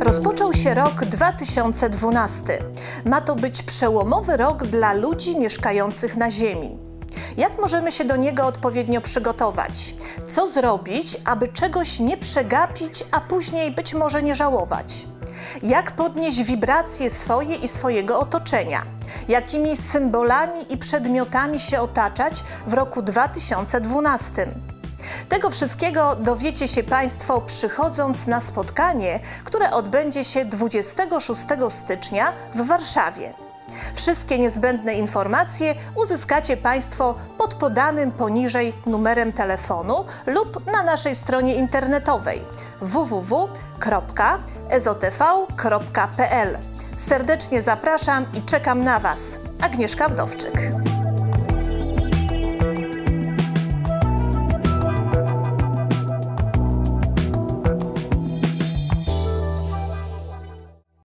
Rozpoczął się rok 2012. Ma to być przełomowy rok dla ludzi mieszkających na Ziemi. Jak możemy się do niego odpowiednio przygotować? Co zrobić, aby czegoś nie przegapić, a później być może nie żałować? Jak podnieść wibracje swoje i swojego otoczenia? Jakimi symbolami i przedmiotami się otaczać w roku 2012? Tego wszystkiego dowiecie się Państwo przychodząc na spotkanie, które odbędzie się 26 stycznia w Warszawie. Wszystkie niezbędne informacje uzyskacie Państwo pod podanym poniżej numerem telefonu lub na naszej stronie internetowej www.ezotv.pl. Serdecznie zapraszam i czekam na Was. Agnieszka Wdowczyk.